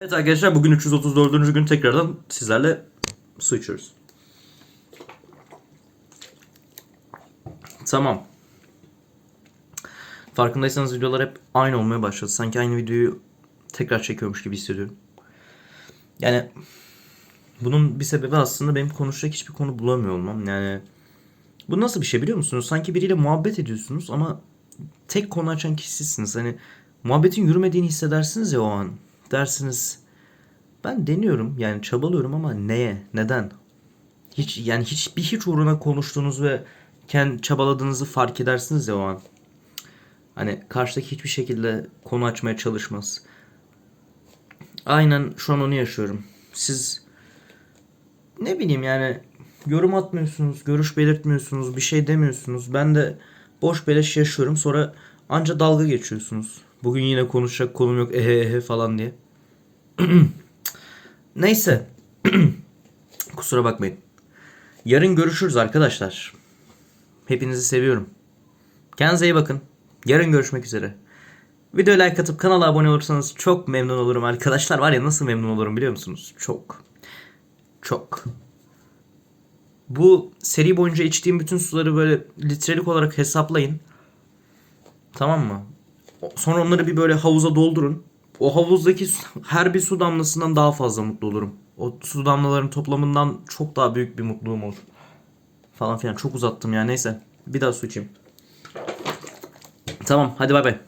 Evet arkadaşlar bugün 334. gün tekrardan sizlerle su içiyoruz. Tamam. Farkındaysanız videolar hep aynı olmaya başladı. Sanki aynı videoyu tekrar çekiyormuş gibi hissediyorum. Yani bunun bir sebebi aslında benim konuşacak hiçbir konu bulamıyor olmam. Yani bu nasıl bir şey biliyor musunuz? Sanki biriyle muhabbet ediyorsunuz ama tek konu açan kişi sizsiniz. Hani muhabbetin yürümediğini hissedersiniz ya o an. Dersiniz ben deniyorum yani çabalıyorum ama neye? Neden? Hiç yani hiç bir hiç uğruna konuştuğunuz ve kendi çabaladığınızı fark edersiniz ya o an. Hani karşıdaki hiçbir şekilde konu açmaya çalışmaz. Aynen şu an onu yaşıyorum. Siz ne bileyim yani yorum atmıyorsunuz, görüş belirtmiyorsunuz, bir şey demiyorsunuz. Ben de boş beleş yaşıyorum. Sonra anca dalga geçiyorsunuz. Bugün yine konuşacak konum yok ehe ehe falan diye. Neyse. Kusura bakmayın. Yarın görüşürüz arkadaşlar. Hepinizi seviyorum. Kendinize iyi bakın. Yarın görüşmek üzere. Videoya like atıp kanala abone olursanız çok memnun olurum arkadaşlar. Var ya nasıl memnun olurum biliyor musunuz? Çok. Çok. Bu seri boyunca içtiğim bütün suları böyle litrelik olarak hesaplayın. Tamam mı? Sonra onları bir böyle havuza doldurun. O havuzdaki her bir su damlasından daha fazla mutlu olurum. O su damlaların toplamından çok daha büyük bir mutluluğum olur. Falan filan. Çok uzattım ya neyse. Bir daha su içeyim. Tamam hadi bay bay.